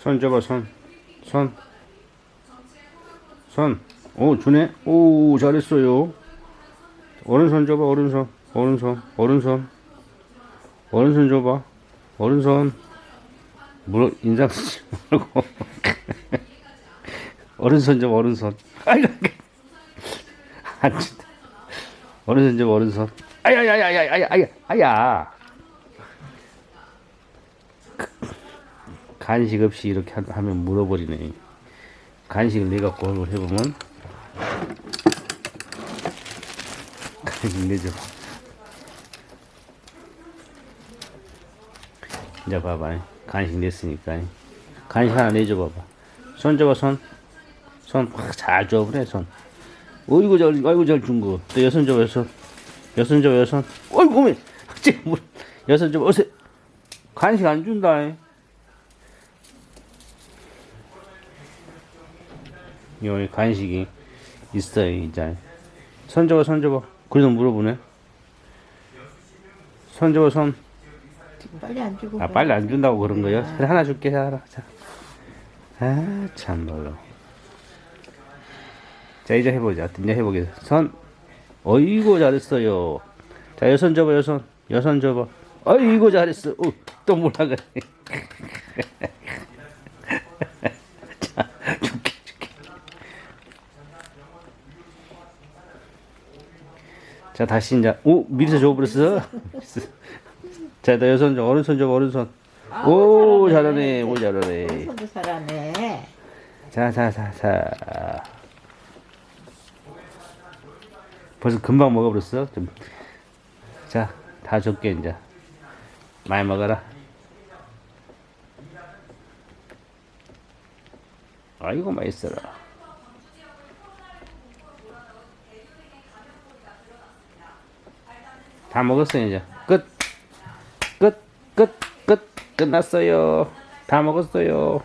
손 줘봐 손. 손. 손. 오 주네. 오 잘했어요. 오른손 줘봐 오른손. 오른손. 오른손. 오른손 줘봐. 오른손. 물 인상 쓰지 말고. 오른손 좀 오른손. 친다. 오른손 좀 오른손. 아야야야야야야 아야 아야. 간식 없이 이렇게 하- 하면 물어버리네. 간식을 내가 골을 해보면 간식 내줘. 이제 봐봐. 간식 냈으니까. 간식 하나 내줘 봐봐. 손 줘봐 손. 손잘줘 그래 손. 어이구 잘 아이고 잘준 거. 또 여손 줘봐 여손. 여손 줘봐 여손. 어이구 어머. 지금 물. 여손 줘봐 어서. 간식 안 준다. 여기 간식이 있어요 이제 손 줘봐 손 줘봐 그래도 물어보네 손 줘봐 손 지금 빨리 안 주고. 아, 빨리 안 준다고 그런 거요? 그래, 하나 줄게, 하나. 자. 아, 참말로. 자, 이제 해보자. 이제 해보겠습니다. 손. 어이구, 잘했어요. 자, 여손 접어, 여손. 여손 접어. 어이구, 잘했어. 어, 또 그래. 자, 줄게, 줄게. 자, 다시 이제, 오, 미리서 줘버렸어. 자, 나 여손 좀 오른손 좀 오른손. 오, 잘하네. 오, 잘하네. 손도 잘하네. 자, 자, 자, 자. 벌써 금방 먹어버렸어. 좀. 자, 다 줄게 이제. 많이 먹어라. 아이고 맛있어라. 다 먹었어 이제. 끝. 끝. 끝. 끝. 끝났어요. 다 먹었어요.